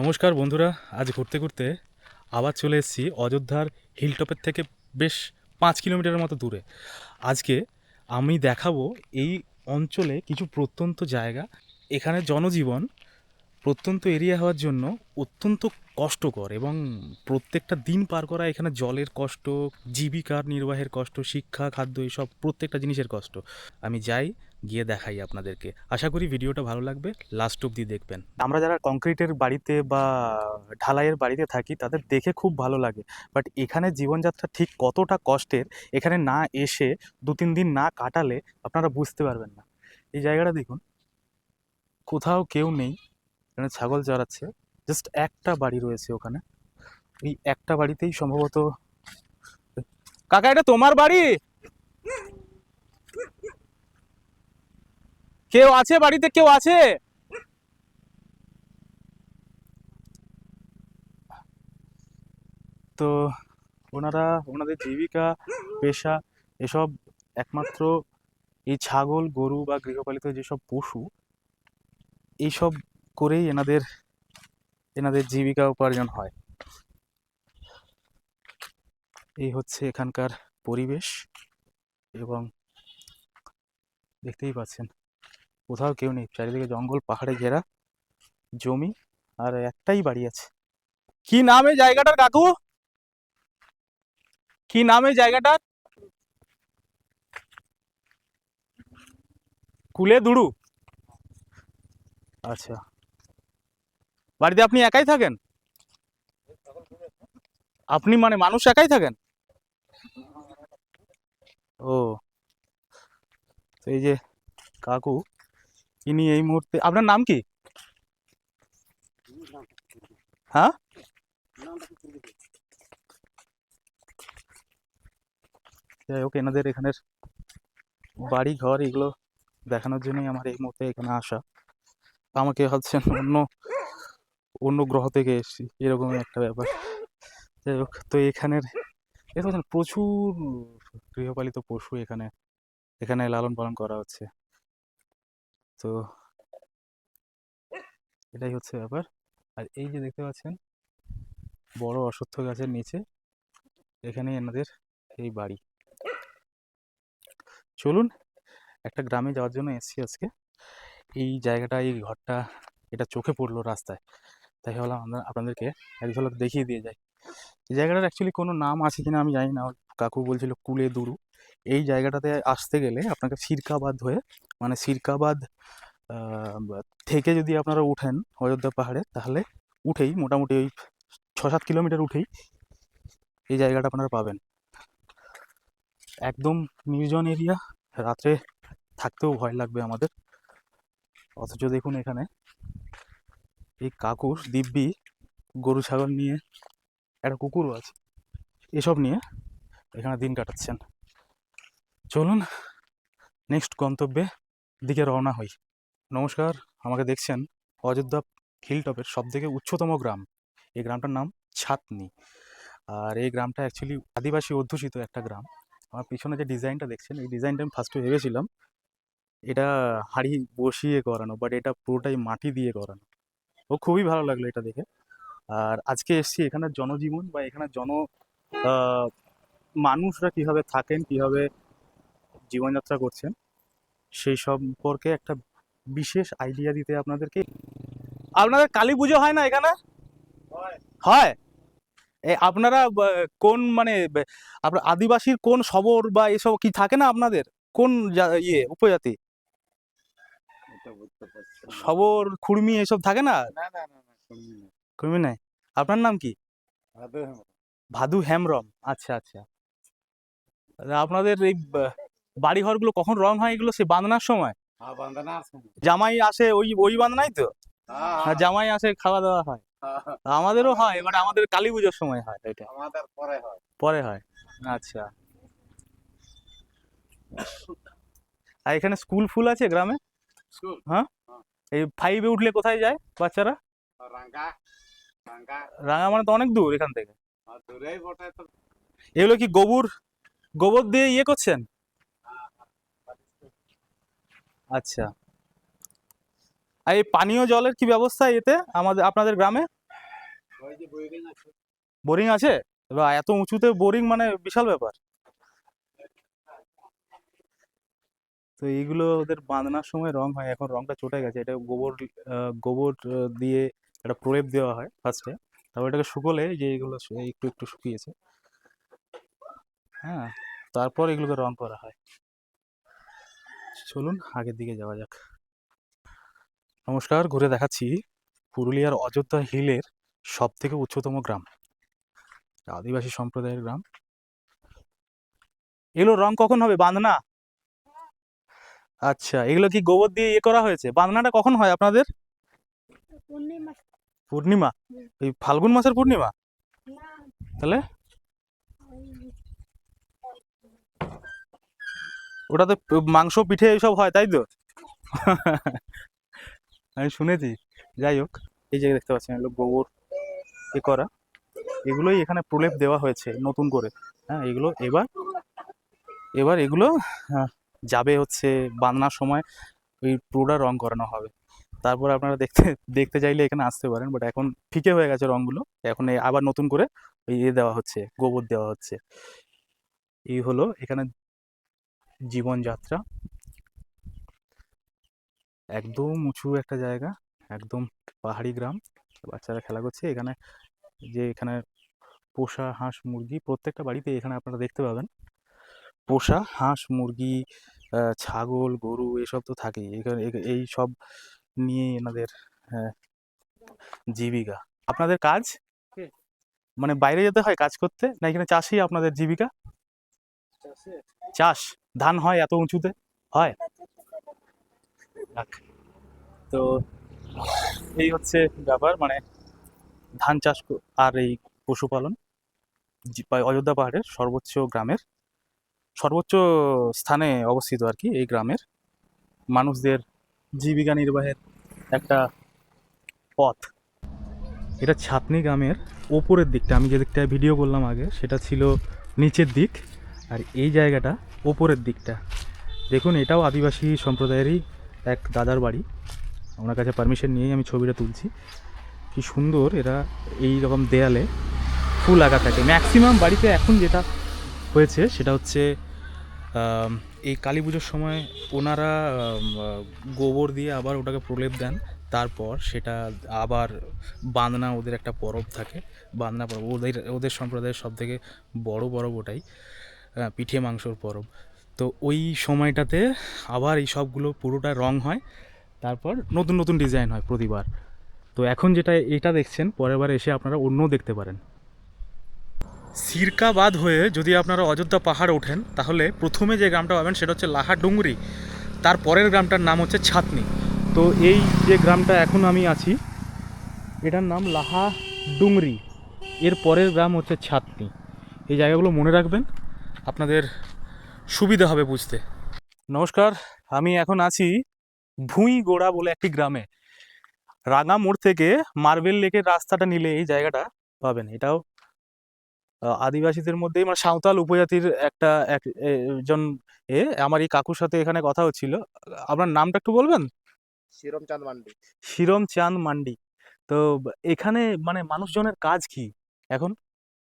নমস্কার বন্ধুরা, আজ ঘুরতে ঘুরতে আবার চলে এসেছি অযোধ্যার হিলটপের থেকে বেশ পাঁচ কিলোমিটারের মতো দূরে। আজকে আমি দেখাবো এই অঞ্চলে কিছু প্রত্যন্ত জায়গা। এখানে জনজীবন প্রত্যন্ত এরিয়া হওয়ার জন্য অত্যন্ত কষ্টকর এবং প্রত্যেকটা দিন পার করা এখানে জলের কষ্ট, জীবিকার নির্বাহের কষ্ট, শিক্ষা, খাদ্য এইসব প্রত্যেকটা জিনিসের কষ্ট। আমি যাই, গিয়ে দেখাই আপনাদেরকে। আশা করি ভিডিওটা ভালো লাগবে। লাস্ট অবধি দেখবেন। আমরা যারা কংক্রিটের বাড়িতে বা ঢালাইয়ের বাড়িতে থাকি, তাদের দেখে খুব ভালো লাগে। বাট এখানে জীবনযাত্রা ঠিক কতটা কষ্টের, এখানে না এসে দু তিন দিন না কাটালে আপনারা বুঝতে পারবেন না। এই জায়গাটা দেখুন। কোথাও কেউ নেই। এখানে ছাগল চড়াচ্ছে। জাস্ট একটা বাড়ি রয়েছে ওখানে। এই একটা বাড়িতেই সম্ভবত কাকা, এটা তোমার বাড়ি? কেউ আছে বাড়িতে? কেউ আছে? তো ওনারা, ওনাদের জীবিকা, পেশা, এসব একমাত্র এই ছাগল, গরু বা গৃহপালিত যেসব পশু, এইসব করেই এনাদের এনাদের জীবিকা উপার্জন হয়। এই হচ্ছে এখানকার পরিবেশ এবং দেখতেই পাচ্ছেন, কোথাও কেউ নেই, চারিদিকে জঙ্গল, পাহাড়ে ঘেরা জমি, আর একটাই বাড়ি আছে। কি নামে জায়গাটার কাকু? কি নাম জায়গাটার? কুলে দুড়ু। আচ্ছা। বাড়িতে আপনি একাই থাকেন? আপনি মানে মানুষ একাই থাকেন? ও। এই যে কাকু, ইনি এই মুহূর্তে, আপনার নাম কি? হ্যাঁ? যাই হোক, এনাদের এখানের বাড়ি ঘর এগুলো দেখানোর জন্যই আমার এই মুহূর্তে এখানে আসা। আমাকে ভাবছেন অন্য অন্য গ্রহ থেকে এসেছি। এরকমই একটা ব্যাপার। যাই হোক, তো এখানের পাচ্ছেন প্রচুর গৃহপালিত পশু এখানে এখানে লালন পালন করা হচ্ছে। তো এটাই হচ্ছে ব্যাপার। আর এই যে দেখতে পাচ্ছেন, বড় অশ্বত্থ গাছের নিচে এখানে এনাদের এই বাড়ি। চলুন, একটা গ্রামে যাওয়ার জন্য এসেছি আজকে। এই জায়গাটা, এই ঘরটা, এটা চোখে পড়ল রাস্তায়। তাই ভাবলাম আমরা আপনাদেরকে এক ঝলক দেখিয়ে দিয়ে যাই। এই জায়গাটার অ্যাকচুয়ালি কোনো নাম আছে কিনা আমি জানি না। কাকু বলছিল কুলে দুরু। এই জায়গাটাতে আসতে গেলে আপনাকে সিরকাবাদ হয়ে মানে সিরকাবাদ থেকে যদি আপনারা উঠেন অযোধ্যা পাহাড়ে, তাহলে উঠেই মোটামুটি ওই ছ সাত কিলোমিটার উঠেই এই জায়গাটা আপনারা পাবেন। একদম নির্জন এরিয়া, রাত্রে থাকতেও ভয় লাগবে আমাদের। অথচ দেখুন এখানে এই কাকুর দিব্যি, গরু, ছাগল নিয়ে একটা কুকুরও আছে। এসব নিয়ে এখানে দিন কাটাচ্ছেন। চলুন নেক্সট গন্তব্যে দিকে রওনা হই। নমস্কার, আমাকে দেখছেন অযোধ্যা হিলটপের সব থেকে উচ্চতম গ্রাম। এই গ্রামটার নাম ছাতনি। আর এই গ্রামটা অ্যাকচুয়ালি আদিবাসী অধ্যুষিত একটা গ্রাম। আমার পিছনে যে ডিজাইনটা দেখছেন, এই ডিজাইনটা আমি ফার্স্টে ভেবেছিলাম। এটা হাঁড়ি বসিয়ে করানো বাট এটা পুরোটাই মাটি দিয়ে করানো। ও খুবই ভালো লাগল এটা দেখে। আর আজকে এসছি এখানে জনজীবন বা এখানে জন মানুষরা কীভাবে থাকেন কীভাবে জীবনযাত্রা করছেন সেই সম্পর্কে একটা বিশেষ আইডিয়া দিতে আপনাদেরকে। আপনাদের কালী পুজো হয় না এখানে? হয়। এ আপনারা কোন মানে আপনার আদিবাসীর কোন শবর বা এসব কি থাকে না আপনাদের? কোন ইয়ে উপজাতি? শবর খুর্মি এসব থাকে না? খুর্মি নাই। আপনার নাম কি? ভাদু হেমা হেমরম আচ্ছা আচ্ছা। আপনাদের এই বাড়ি ঘরগুলো কখন রং হয় এগুলো? সে বাঁধনার সময়? হ্যাঁ আছে জামাই আসে ওই ওই বাঁধনাই তো? হ্যাঁ, আর জামাই আসে খাওয়া দাওয়া হয়। হ্যাঁ, আমাদেরও হয় এবারে আমাদের কালী পুজোর সময় হয় এটা। হয়। পরে হয়। আচ্ছা। আর এখানে স্কুল ফুল আছে গ্রামে? স্কুল? এই ফাইভে উঠলে কোথায় যায় বাচ্চারা? রাঙ্গা। রাঙ্গা। রাঙা মানে তো অনেক দূর এখান থেকে। তো। এগুলো কি গোবর গোবর দিয়ে ইয়ে করছেন? আচ্ছা। আর এই পানীয় জলের কি ব্যবস্থা এতে আমাদের আপনাদের গ্রামে? বোরিং আছে। বোরিং আছে? এবার এত উঁচুতে বোরিং মানে বিশাল ব্যাপার। তো এইগুলো ওদের বাঁধনার সময় রং হয়। এখন রংটা চটে গেছে। এটা গোবর গোবর দিয়ে একটা প্রলেপ দেওয়া হয় ফার্স্টে তারপর এটাকে শুকোলে যে এগুলো সু- একটু একটু শুকিয়েছে। হ্যাঁ তারপর এগুলোকে রং করা হয়। চলুন আগের দিকে যাওয়া যাক। নমস্কার, ঘুরে দেখাচ্ছি পুরুলিয়ার অযোধ্যা হিলের সব থেকে উচ্চতম গ্রাম। আদিবাসী সম্প্রদায়ের গ্রাম। এগুলো রং কখন হবে? বাঁধনা? আচ্ছা এগুলো কি গোবর দিয়ে ইয়ে করা হয়েছে? বাঁধনাটা কখন হয় আপনাদের? পূর্ণিমা। এই ফাল্গুন মাসের পূর্ণিমা? তাহলে? ওই ওটাতে মাংস পিঠে এইসব হয় তাই তো? আমি শুনেছি। যাই হোক এই যে দেখতে পাচ্ছেন এগুলো গোবর এ করা। এগুলোই এখানে প্রলেপ দেওয়া হয়েছে নতুন করে। হ্যাঁ এগুলো এবার এবার এগুলো হ্যাঁ, যাবে হচ্ছে বাঁধনার সময় ওই পুরোটা রং করানো হবে। তারপর আপনারা দেখতে দেখতে চাইলে এখানে আসতে পারেন বাট এখন ফিকে হয়ে গেছে রংগুলো। এখন আবার নতুন করে ওই ইয়ে দেওয়া হচ্ছে, গোবর দেওয়া হচ্ছে। এই হলো এখানে জীবনযাত্রা। একদম উঁচু একটা জায়গা, একদম পাহাড়ি গ্রাম। বাচ্চারা খেলা করছে। এখানে যে এখানে পোষা হাঁস মুরগি প্রত্যেকটা বাড়িতে এখানে আপনারা দেখতে পাবেন। পোষা হাঁস মুরগি ছাগল গরু এসব তো থাকেই। এখানে এই সব নিয়ে এনাদের জীবিকা। আপনাদের কাজ? মানে বাইরে যেতে হয় কাজ করতে? না এখানে চাষই আপনাদের জীবিকা? চাষ। ধান হয় এত উঁচুতে? হয়? তো এই হচ্ছে ব্যাপার মানে ধান চাষ আর এই পশুপালন অযোধ্যা পাহাড়ের সর্বোচ্চ গ্রামের সর্বোচ্চ স্থানে অবস্থিত আর কি এই গ্রামের মানুষদের জীবিকা নির্বাহের একটা পথ। এটা ছাতনি গ্রামের ওপরের দিকটা। আমি যে দিকটায় ভিডিও করলাম আগে, সেটা ছিল নিচের দিক আর এই জায়গাটা ওপরের দিকটা। দেখুন, এটাও আদিবাসী সম্প্রদায়েরই এক দাদার বাড়ি। ওনার কাছে পারমিশন নিয়েই আমি ছবিটা তুলছি। কি সুন্দর এরা এই রকম দেয়ালে ফুল আঁকা থাকে। ম্যাক্সিমাম বাড়িতে এখন যেটা হয়েছে, সেটা হচ্ছে এই কালী পুজোর সময় ওনারা গোবর দিয়ে আবার ওটাকে প্রলেপ দেন। তারপর সেটা আবার বাঁধনা ওদের একটা পরব থাকে। বাঁধনা পরব, ওদের ওদের সম্প্রদায়ের সব থেকে বড় পরব ওটাই পিঠে মাংসর পরব। তো ওই সময়টাতে আবার এই সবগুলো পুরোটা রং হয়। তারপর নতুন নতুন ডিজাইন হয় প্রতিবার। তো এখন যেটা, এটা দেখছেন, পরের বার এসে আপনারা অন্য দেখতে পারেন। সিরকাবাদ হয়ে যদি আপনারা অযোধ্যা পাহাড় ওঠেন, তাহলে প্রথমে যে গ্রামটা পাবেন সেটা হচ্ছে লাহা ডুংরি। তার পরের গ্রামটার নাম হচ্ছে ছাতনি। তো এই যে গ্রামটা এখন আমি আছি, এটার নাম লাহা ডুংরি। এর পরের গ্রাম হচ্ছে ছাতনি। এই জায়গাগুলো মনে রাখবেন, আপনাদের সুবিধা হবে বুঝতে। নমস্কার, আমি এখন আছি ভুঁইগোড়া বলে একটি গ্রামে। রাঙা মোড় থেকে মার্বেল লেকের রাস্তাটা নিলে এই জায়গাটা পাবেন। এটাও আদিবাসীদের মধ্যে মানে সাঁওতাল উপজাতির একটা এক- একজন এ আমার এই কাকুর সাথে এখানে কথা হচ্ছিল। আপনার নামটা একটু বলবেন? শিরম চাঁদ মান্ডি। শিরম চাঁদ মান্ডি। তো এখানে মানে মানুষজনের কাজ কি এখন?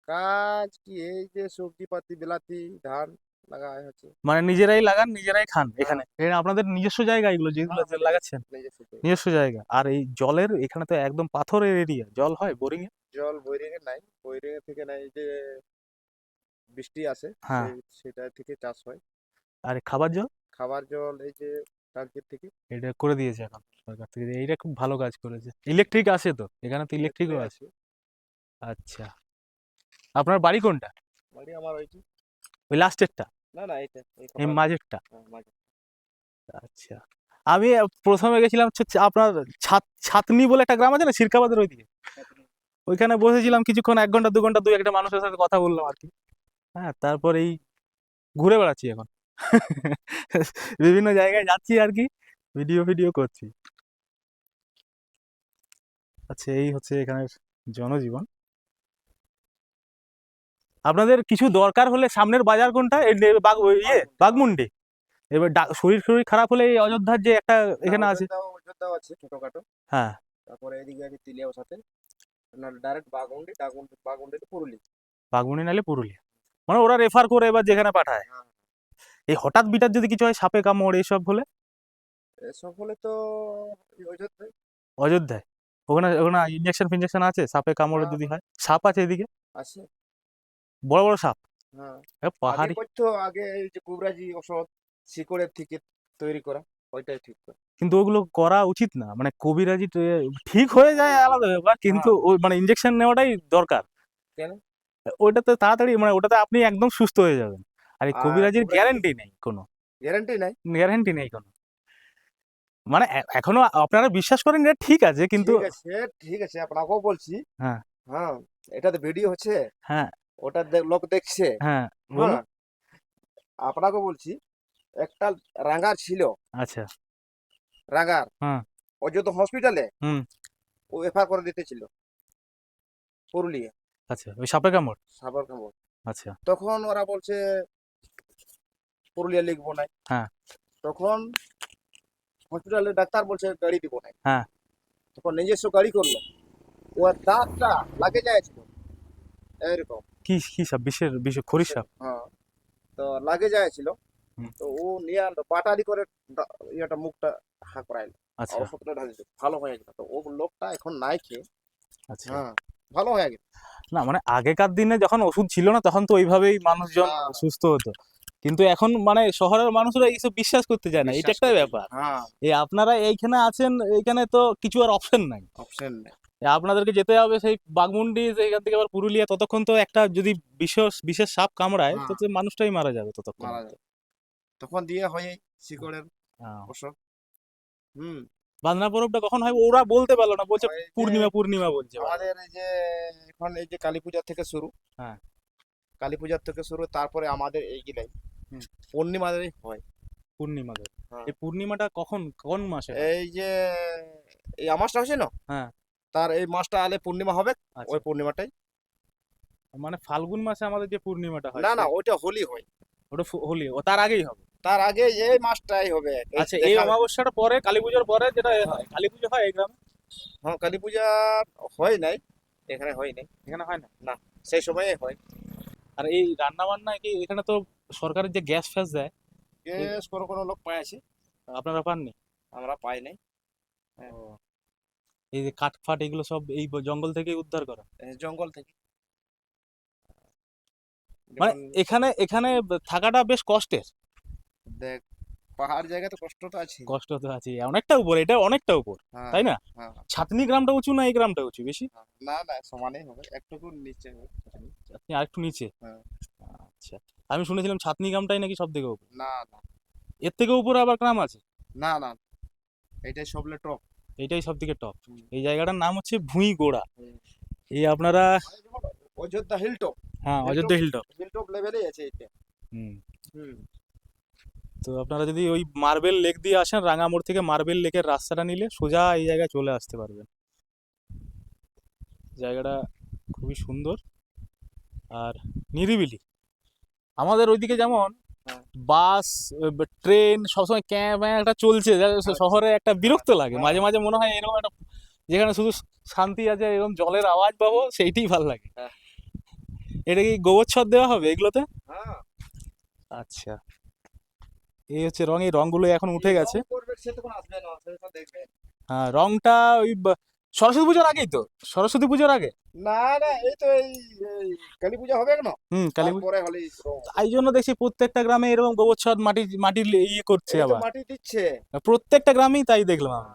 কাজ কি? এই যে সবজি পাতি বিলাতি ধান লাগাই হচ্ছে। মানে নিজেরাই লাগান নিজেরাই খান এখানে। এখানে আপনাদের নিজস্ব জায়গা এগুলো যেগুলো যে লাগাচ্ছেন। নিজস্ব জায়গা। নিজস্ব জায়গা। আর এই জলের এখানে তো একদম পাথরের এরিয়া জল হয় বোরিং এ জল বৈরিং এ নাই। বৈরিং থেকে নাই যে বৃষ্টি আসে হ্যাঁ। সেটা থেকে চাষ হয়। আর খাবার জল? খাবার জল এই যে টাঙ্কির থেকে। এটা করে দিয়েছে এখন সরকার থেকে। এইটা খুব ভালো কাজ করেছে। ইলেকট্রিক আছে তো? এখানে তো ইলেকট্রিকও আছে। আচ্ছা। আপনার বাড়ি কোনটা? বাড়ি আমার ওই ওই লাস্টেরটা না না এইটা এই এই মাঝেরটা হ্যাঁ, আচ্ছা। আমি প্রথমে গেছিলাম আপনার ছাত ছাতনি বলে একটা গ্রাম আছে না সিরকাবাদের ওইদিকে ওইখানে বসেছিলাম কিছুক্ষণ এক ঘণ্টা দু ঘণ্টা দুই একটা মানুষের সাথে কথা বললাম আর কি। হ্যাঁ তারপর এই ঘুরে বেড়াচ্ছি এখন। বিভিন্ন জায়গায় যাচ্ছি আর কি ভিডিও ভিডিও করছি। আচ্ছা এই হচ্ছে এখানের জনজীবন। আপনাদের কিছু দরকার হলে সামনের বাজার কোনটা? ইয়ে বাগমুন্ডি এবার শরীর শরীর খারাপ হলে এই অযোধ্যার যে একটা এখানে আছে। অযোধ্যাও- আছে ছোটখাটো। হ্যাঁ। তারপরে এদিকে আছে তিলিয়াও সাথে। ডাইরেক্ট বাগুন্ডি বাগুন্ডি বাগুন্ডি তো পুরুলি নালে পুরুলিয়া। মানে ওরা রেফার করে এবার যেখানে পাঠায়। হ্যাঁ। এই হঠাৎ বিটার যদি কিছু হয় সাপে কামড় এইসব হলে? এসব হলে তো অযোধ্যায়। অযোধ্যায়? ওখানে ওখানে ইঞ্জেকশন ফিনজেকশন আছে? সাপে কামড়ে হ্যাঁ, যদি হয়? সাপ আছে এদিকে? আছে। বড় বড় সাপ। হ্যাঁ পাহাড়ি করতো আগে এই যে কুবরাজি ওষুধ শিকড়ের থেকে তৈরি করা ওইটাই ঠিক কিন্তু ওগুলো করা উচিত না। মানে কবিরাজি ঠিক হয়ে যায় আলাদা ব্যাপার কিন্তু ওই মানে ইঞ্জেকশন নেওয়াটাই দরকার। কেন? ওইটাতে তাড়াতাড়ি মানে ওটাতে আপনি একদম সুস্থ হয়ে যাবেন। আর এই কবিরাজির কবিরাজি- গ্যারান্টি নেই কোনো। গ্যারান্টি নাই? গ্যারান্টি নেই কোনো। মানে এখনও আপনারা বিশ্বাস করেন এটা ঠিক আছে কিন্তু ঠিক আছে ঠিক আছে আপনাকেও বলছি। হ্যাঁ। হ্যাঁ এটা তো ভিডিও হচ্ছে। হ্যাঁ। ওটা লোক দেখছে? হ্যাঁ হ্যাঁ। আপনাকে বলছি একটা রাঙ্গার ছিল। আচ্ছা। রাঙ্গার। হ্যাঁ। অযোধ্যা হসপিটালে হুম। ও এফআর করে দিতেছিল পুরুলিয়া। আচ্ছা ওই সাপে কামড়? সাবার কামড়। আচ্ছা। তখন ওরা বলছে পুরুলিয়া লিখব না হ্যাঁ। তখন হসপিটালে ডাক্তার বলছে গাড়ি দিব না হ্যাঁ। তখন নিজস্ব গাড়ি করল। ও দাঁতটা লাগে যায়ছিল এরকম কি কি সাপ? সাপ? হ্যাঁ। তো লাগে যায়ছিল। তো ও নিয়ে আনলো বাটালি করে ইয়েটা মুখটা হা করাইলো। আচ্ছা। ওষুধটা ঢালি ভালো হয়ে গেল তো ও লোকটা এখন নাই খেয়ে। আচ্ছা। হ্যাঁ ভালো হয়ে গেল না মানে আগেকার দিনে যখন ওষুধ ছিল না তখন তো ওইভাবেই মানুষজন। সুস্থ হতো। কিন্তু এখন মানে শহরের মানুষরা এইসব বিশ্বাস করতে চায় না। এটা একটা ব্যাপার। হ্যাঁ। এই আপনারা এইখানে আছেন এইখানে তো কিছু আর অপশন নাই। অপশন নেই। আপনাদেরকে যেতে হবে সেই বাঘমুন্ডি এখান থেকে আবার পুরুলিয়া ততক্ষণ তো একটা যদি বিশেষ বিশেষ সাপ কামড়ায় তো হ্যাঁ। মানুষটাই মারা যাবে ততক্ষণ তখন দিয়ে হয় শিকড়ের হ্যাঁ। ওষুধ হুম বাঁধনা পরবটা কখন হয় ওরা বলতে পারল না বলছে পূর্ণিমা পূর্ণিমা বলছে আমাদের এই যে এখন এই যে কালী পূজা থেকে শুরু হ্যাঁ। কালী পূজার থেকে শুরু তারপরে আমাদের এইগুলাই হুম। পূর্ণিমাদের হয় পূর্ণিমা দেয়। হ্যাঁ। এই পূর্ণিমাটা কখন কোন মাসে এই যে এই আমাসটা হচ্ছে না হ্যাঁ। তার এই মাসটা আলে পূর্ণিমা হবে আচ্ছা। ওই পূর্ণিমাটাই। মানে ফাল্গুন মাসে আমাদের যে পূর্ণিমাটা হয় না না ওইটা হোলি হয়। ওটা হোলি ও তার আগেই হবে? তার আগে এই মাসটাই হবে। আচ্ছা এই অমাবস্যাটা পরে কালী পুজোর পরে যেটা হয় কালী পুজো হয় এই গ্রামে? হ্যাঁ কালী পূজা হয় নাই এখানে হয় নাই। এখানে হয় না না সেই সময়ে হয়। আর এই রান্না বান্না কি এখানে তো সরকারের যে গ্যাস ফ্যাস দেয় গ্যাস কোনো কোনো লোক পাইছে আপনারা পাননি? আমরা পাই নাই। হ্যাঁ। এই যে কাঠ ফাট এগুলো সব এই জঙ্গল থেকে উদ্ধার করা। জঙ্গল থেকে। মানে এখানে এখানে থাকাটা বেশ কষ্টের। দেখ পাহাড় জায়গা তো কষ্ট তো আছে কষ্ট তো আছে অনেকটা উপর এটা অনেকটা উপর হ্যাঁ, তাই না? হ্যাঁ, ছাতনি গ্রামটা উঁচু না এই গ্রামটা উঁচু বেশি? হ্যাঁ। না না সমানেই হবে একটুকু নিচে। আপনি আরেকটু নিচে? হ্যাঁ। আচ্ছা আমি শুনেছিলাম ছাতনি গ্রামটাই নাকি সব থেকে উপর। না না। এর থেকে উপরে আবার গ্রাম আছে? না না এটাই সবলে টপ এইটাই সব থেকে টপ এই জায়গাটার নাম হচ্ছে ভুঁই গোড়া এই আপনারা অযোধ্যা হিল টপ হ্যাঁ Ayodhya hill top hill top লেভেলেই আছে এটা। হুম। হুম। তো আপনারা যদি ওই মার্বেল লেক দিয়ে আসেন রাঙামোড় থেকে মার্বেল লেকের রাস্তাটা নিলে সোজা এই জায়গায় চলে আসতে পারবেন। জায়গাটা খুবই সুন্দর আর নিরিবিলি। আমাদের ওইদিকে যেমন। বাস ট্রেন সবসময় ক্যাম্প একটা চলছে। আচ্ছা। শহরে একটা বিরক্ত লাগে। হ্যাঁ। মাঝে মাঝে মনে হয় এরকম একটা যেখানে শুধু শান্তি আছে এরকম জলের আওয়াজ পাবো সেইটাই ভালো লাগে। হ্যাঁ। এটা কি গোবর গোবচ্ছর দেওয়া হবে এগুলোতে? হ্যাঁ। আচ্ছা। এই হচ্ছে রং এই রংগুলো এখন উঠে গেছে। হ্যাঁ রংটা ওই সরস্বতী পুজোর আগেই তো? সরস্বতী পুজোর আগে? না না এই তো এই কালী পূজা হবে না হুম কালী তারপরে হলে এই জন্য দেখছি প্রত্যেকটা গ্রামে এরকম গোবচ্ছর মাটি মাটির ইয়ে করছে আবার। মাটি দিচ্ছে। প্রত্যেকটা গ্রামেই তাই দেখলাম আমি।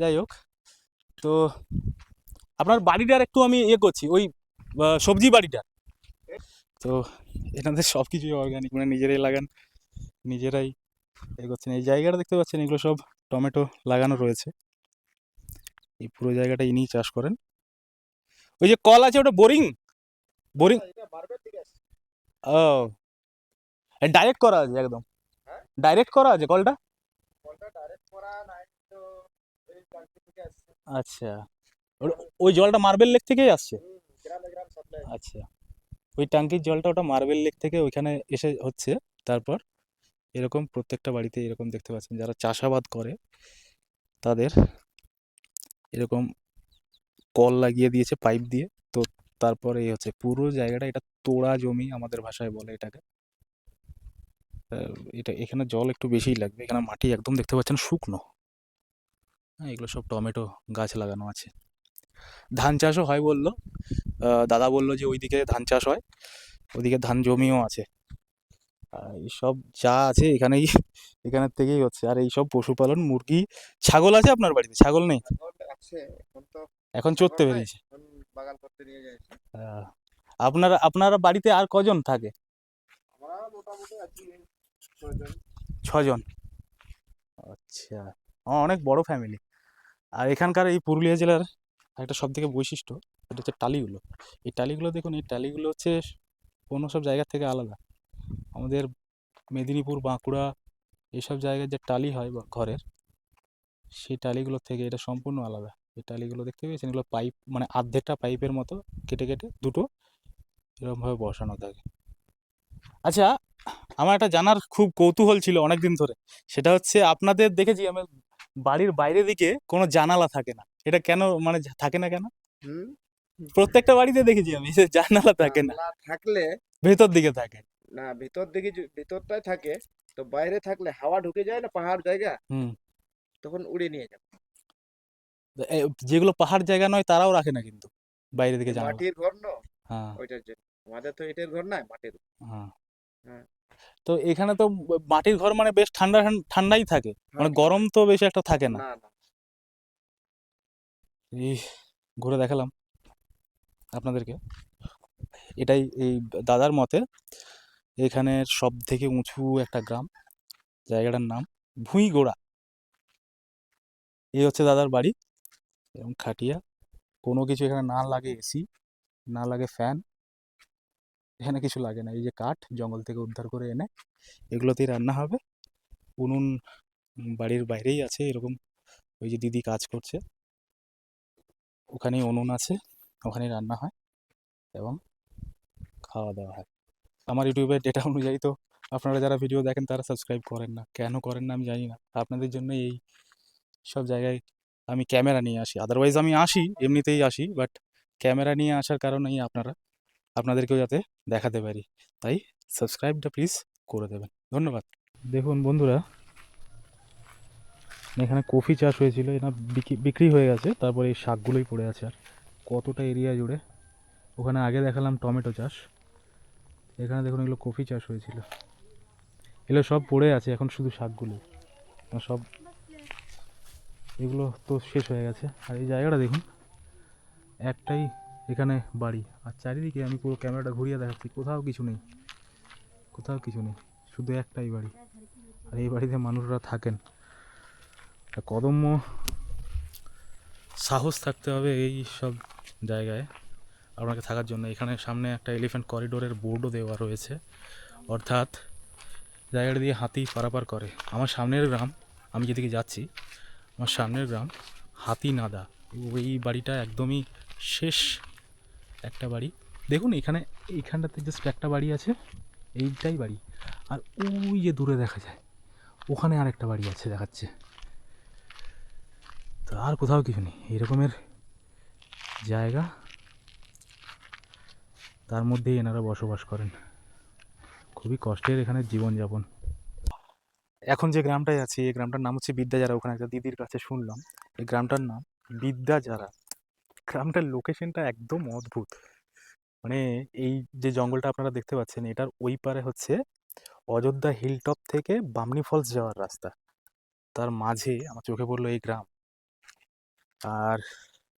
যাই হোক তো আপনার বাড়িটার একটু আমি ইয়ে করছি ওই সবজি বাড়িটা। তো এখানে সব কিছুই অর্গানিক মানে নিজেরাই লাগান নিজেরাই এ করছেন। এই জায়গাটা দেখতে পাচ্ছেন এগুলো সব টমেটো লাগানো রয়েছে। এই পুরো জায়গাটা ইনিই চাষ করেন। ওই যে কল আছে ওটা বোরিং? বোরিং? ও। ডাইরেক্ট করা আছে একদম। হ্যাঁ? ডাইরেক্ট করা আছে কলটা? আচ্ছা। ওর- ওই জলটা মার্বেল লেক থেকেই আসছে? আচ্ছা। ওই ট্যাঙ্কির জলটা ওটা মার্বেল লেক থেকে ওইখানে এসে হচ্ছে তারপর এরকম প্রত্যেকটা বাড়িতে এরকম দেখতে পাচ্ছেন। যারা চাষাবাদ করে তাদের এরকম কল লাগিয়ে দিয়েছে পাইপ দিয়ে। তো তারপরে এই হচ্ছে পুরো জায়গাটা, এটা তোড়া জমি আমাদের ভাষায় বলে এটাকে। এটা, এখানে জল একটু বেশিই লাগবে। এখানে মাটি একদম দেখতে পাচ্ছেন শুকনো। হ্যাঁ এগুলো সব টমেটো গাছ লাগানো আছে। ধান চাষও হয় বলল। দাদা বলল যে ওইদিকে ধান চাষ হয়। ওইদিকে ধান জমিও আছে। এইসব যা আছে এখানেই এখানের থেকেই হচ্ছে। আর এইসব পশুপালন মুরগি ছাগল আছে আপনার বাড়িতে? ছাগল নেই? এখন চড়তে বেরিয়েছে। আপনারা আপনারা বাড়িতে আর কজন থাকে? ছজন? আচ্ছা অনেক বড় ফ্যামিলি আর এখানকার এই পুরুলিয়া জেলার একটা সব থেকে বৈশিষ্ট্য এটা হচ্ছে টালিগুলো। এই টালিগুলো দেখুন এই টালিগুলো হচ্ছে অন্য সব জায়গার থেকে আলাদা। আমাদের মেদিনীপুর বাঁকুড়া এসব জায়গায় যে টালি হয় বা ঘরের সেই টালিগুলোর থেকে এটা সম্পূর্ণ আলাদা। এই টালিগুলো দেখতে পেয়েছেন? এগুলো পাইপ মানে আর্ধেকটা পাইপের মতো কেটে কেটে দুটো এরকমভাবে বসানো থাকে। আচ্ছা আমার একটা জানার খুব কৌতূহল ছিল অনেক দিন ধরে। সেটা হচ্ছে আপনাদের দেখেছি আমি বাড়ির বাইরে দিকে কোনো জানালা থাকে না। এটা কেন মানে থাকে না কেন? প্রত্যেকটা বাড়িতে দেখেছি আমি যে জানালা থাকে না। থাকলে ভেতর দিকে থাকে। না ভিতর দিকে ভিতরটায় থাকে তো বাইরে থাকলে হাওয়া ঢুকে যায় না পাহাড় জায়গা? হুম। তখন উড়ে নিয়ে যাবে। যেগুলো পাহাড় জায়গা নয় তারাও রাখে না কিন্তু বাইরে দিকে জানালা মাটির ঘর ন? হ্যাঁ। ওইটার জন্য। আমাদের তো এটার ঘর নাই মাটির হ্যাঁ। হ্যাঁ। তো এখানে তো মাটির ঘর মানে বেশ ঠান্ডা ঠান- ঠান্ডাই থাকে। মানে হ্যাঁ, গরম তো বেশি একটা থাকে না। ঘুরে দেখালাম আপনাদেরকে। এটাই এই দাদার মতে। এখানের সব থেকে উঁচু একটা গ্রাম। জায়গাটার নাম ভুঁইগোড়া। এই হচ্ছে দাদার বাড়ি এবং খাটিয়া। কোনো কিছু এখানে না লাগে এসি, না লাগে ফ্যান, এখানে কিছু লাগে না। এই যে কাঠ, জঙ্গল থেকে উদ্ধার করে এনে এগুলোতেই রান্না হবে। উনুন বাড়ির বাইরেই আছে, এরকম ওই যে দিদি কাজ করছে। ওখানেই উনুন আছে, ওখানেই রান্না হয় এবং খাওয়া দাওয়া হয়। আমার ইউটিউবের ডেটা অনুযায়ী তো আপনারা যারা ভিডিও দেখেন তারা সাবস্ক্রাইব করেন না। কেন করেন না আমি জানি না। আপনাদের জন্য এই সব জায়গায় আমি ক্যামেরা নিয়ে আসি। আদারওয়াইজ আমি আসি, এমনিতেই আসি বাট ক্যামেরা নিয়ে আসার কারণেই আপনারা, আপনাদেরকেও যাতে দেখাতে পারি। তাই সাবস্ক্রাইবটা প্লিজ করে দেবেন। ধন্যবাদ। দেখুন বন্ধুরা, এখানে কফি চাষ হয়েছিল এটা বিক্রি- হয়ে গেছে, তারপরে এই শাকগুলোই পড়ে আছে আর কতটা এরিয়া জুড়ে। ওখানে আগে দেখালাম টমেটো চাষ। এখানে দেখুন এগুলো কফি চাষ হয়েছিল। এগুলো সব পড়ে আছে, এখন শুধু শাকগুলো। সব এগুলো তো শেষ হয়ে গেছে। আর এই জায়গাটা দেখুন, একটাই এখানে বাড়ি। আর চারিদিকে আমি পুরো ক্যামেরাটা ঘুরিয়ে দেখাচ্ছি, কোথাও কিছু নেই। কোথাও কিছু নেই, শুধু একটাই বাড়ি। আর এই বাড়িতে মানুষরা থাকেন। কদম্য সাহস থাকতে হবে এই সব জায়গায়। আপনাকে থাকার জন্য। এখানে সামনে একটা এলিফ্যান্ট করিডোরের বোর্ডও দেওয়া রয়েছে। অর্থাৎ জায়গাটা দিয়ে হাতি পারাপার করে। আমার সামনের গ্রাম, আমি যেদিকে যাচ্ছি, আমার সামনের গ্রাম হাতি নাদা। ওই বাড়িটা একদমই শেষ একটা বাড়ি। দেখুন, এখানে এইখানটাতে জাস্ট একটা বাড়ি আছে, এইটাই বাড়ি। আর ওই যে দূরে দেখা যায়, ওখানে আরেকটা বাড়ি আছে, দেখাচ্ছে। তো আর কোথাও কিছু নেই। এরকমের জায়গা তার মধ্যেই এনারা বসবাস করেন। খুবই কষ্টের এখানে জীবনযাপন। এখন যে গ্রামটায় আছি, এই গ্রামটার নাম হচ্ছে বিদ্যাজারা ওখানে একটা দিদির কাছে শুনলাম। এই গ্রামটার নাম বিদ্যাজারা গ্রামটার লোকেশনটা একদম অদ্ভুত। মানে এই যে জঙ্গলটা আপনারা দেখতে পাচ্ছেন, এটার ওই পারে হচ্ছে অযোধ্যা হিলটপ থেকে বামনি ফলস যাওয়ার রাস্তা। তার মাঝে আমার চোখে পড়ল এই গ্রাম। আর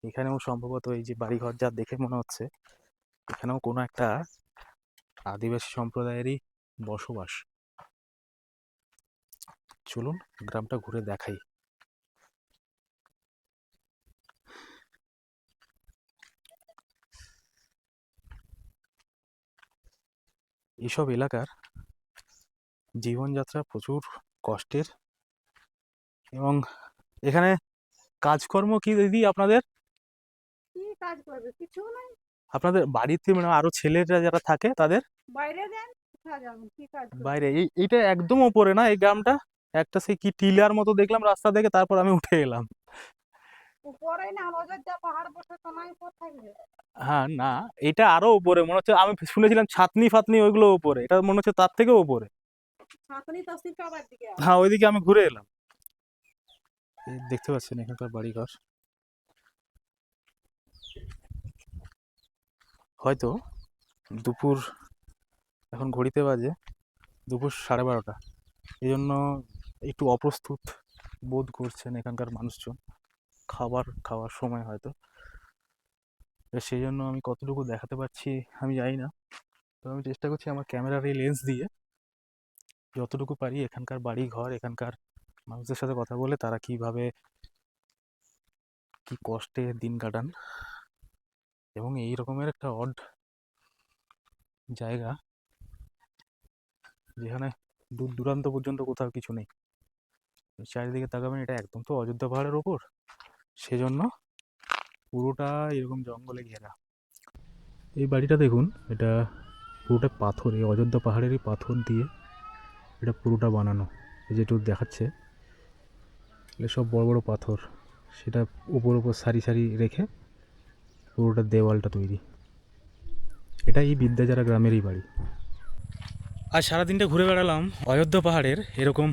এখানেও সম্ভবত এই যে বাড়িঘর, যা দেখে মনে হচ্ছে এখানেও কোনো একটা আদিবাসী সম্প্রদায়েরই বসবাস। চলুন গ্রামটা ঘুরে দেখাই। এসব এলাকার জীবনযাত্রা প্রচুর কষ্টের এবং এখানে কাজকর্ম কি দিদি আপনাদের? কি কাজ করবে? কিছু নাই। আপনাদের বাড়িতে মানে আরও ছেলেরা যারা থাকে তাদের? বাইরে বাইরে এই এইটা একদম ওপরে না এই গ্রামটা? একটা সেই কি টিলার মতো দেখলাম রাস্তা থেকে তারপর আমি উঠে এলাম। উপরে না অযোধ্যা পাহাড় বসে তো নাই হ্যাঁ না এটা আরও উপরে মনে হচ্ছে আমি শুনেছিলাম ছাতনি ফাতনি ওইগুলো উপরে এটা মনে হচ্ছে তার থেকেও উপরে। হ্যাঁ ওইদিকে আমি ঘুরে এলাম। এই দেখতে পাচ্ছেন এখানকার বাড়িঘর। হয়তো দুপুর, এখন ঘড়িতে বাজে, দুপুর সাড়ে বারোটা। এই জন্য একটু অপ্রস্তুত বোধ করছেন এখানকার মানুষজন। খাবার খাওয়ার সময় হয়তো। সেই জন্য আমি কতটুকু দেখাতে পারছি আমি জানি না। তো আমি চেষ্টা করছি আমার ক্যামেরার এই লেন্স দিয়ে যতটুকু পারি এখানকার বাড়ি ঘর এখানকার মানুষদের সাথে কথা বলে তারা কীভাবে, কি কষ্টে দিন কাটান। এবং এই রকমের একটা অড জায়গা যেখানে দূর দূরান্ত পর্যন্ত কোথাও কিছু নেই। চারিদিকে তাকাবেন, এটা একদম তো অযোধ্যা পাহাড়ের ওপর। সেজন্য পুরোটা এরকম জঙ্গলে ঘেরা। এই বাড়িটা দেখুন, এটা পুরোটা পাথর, এই অযোধ্যা পাহাড়েরই পাথর দিয়ে এটা পুরোটা বানানো। এই যেটুকু দেখাচ্ছে এগুলো সব বড় বড় পাথর। সেটা উপর উপর সারি সারি রেখে পুরোটা দেওয়ালটা তৈরি। এটা এই বিদ্যাচারা গ্রামেরই বাড়ি। আজ সারাদিনটা ঘুরে বেড়ালাম অযোধ্যা পাহাড়ের এরকম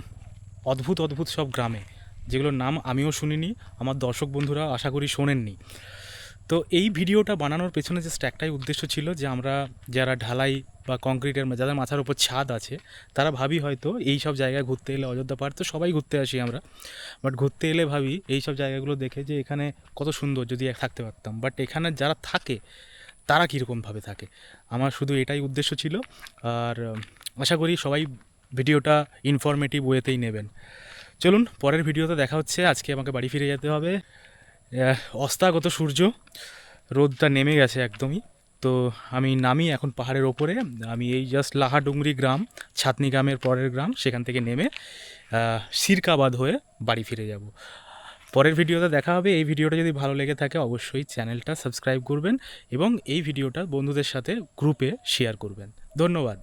অদ্ভুত অদ্ভুত সব গ্রামে, যেগুলোর নাম আমিও শুনিনি, আমার দর্শক বন্ধুরা আশা করি শোনেননি। তো এই ভিডিওটা বানানোর পেছনে যে স্ট্যাকটাই উদ্দেশ্য ছিল যে আমরা যারা ঢালাই বা কংক্রিটের যাদের মাথার উপর ছাদ আছে, তারা ভাবি হয়তো এই সব জায়গায় ঘুরতে এলে অযোধ্যা পাহাড় তো সবাই ঘুরতে আসি আমরা। বাট ঘুরতে এলে ভাবি এই সব জায়গাগুলো দেখে যে এখানে কত সুন্দর যদি এক থাকতে পারতাম। বাট এখানে যারা থাকে, তারা কীরকমভাবে থাকে? আমার শুধু এটাই উদ্দেশ্য ছিল। আর আশা করি সবাই ভিডিওটা ইনফরমেটিভ ওয়েতেই নেবেন। চলুন, পরের ভিডিওতে দেখা হচ্ছে। আজকে আমাকে বাড়ি ফিরে যেতে হবে। অস্তাগত সূর্য। রোদটা নেমে গেছে একদমই। তো আমি নামি এখন পাহাড়ের ওপরে। আমি এই জাস্ট লাহাডুংরি গ্রাম, ছাতনি গ্রামের পরের গ্রাম, সেখান থেকে নেমে সিরকাবাদ হয়ে বাড়ি ফিরে যাব। পরের ভিডিওতে দেখা হবে। এই ভিডিওটা যদি ভালো লেগে থাকে, অবশ্যই চ্যানেলটা সাবস্ক্রাইব করবেন এবং এই ভিডিওটা বন্ধুদের সাথে গ্রুপে শেয়ার করবেন। ধন্যবাদ।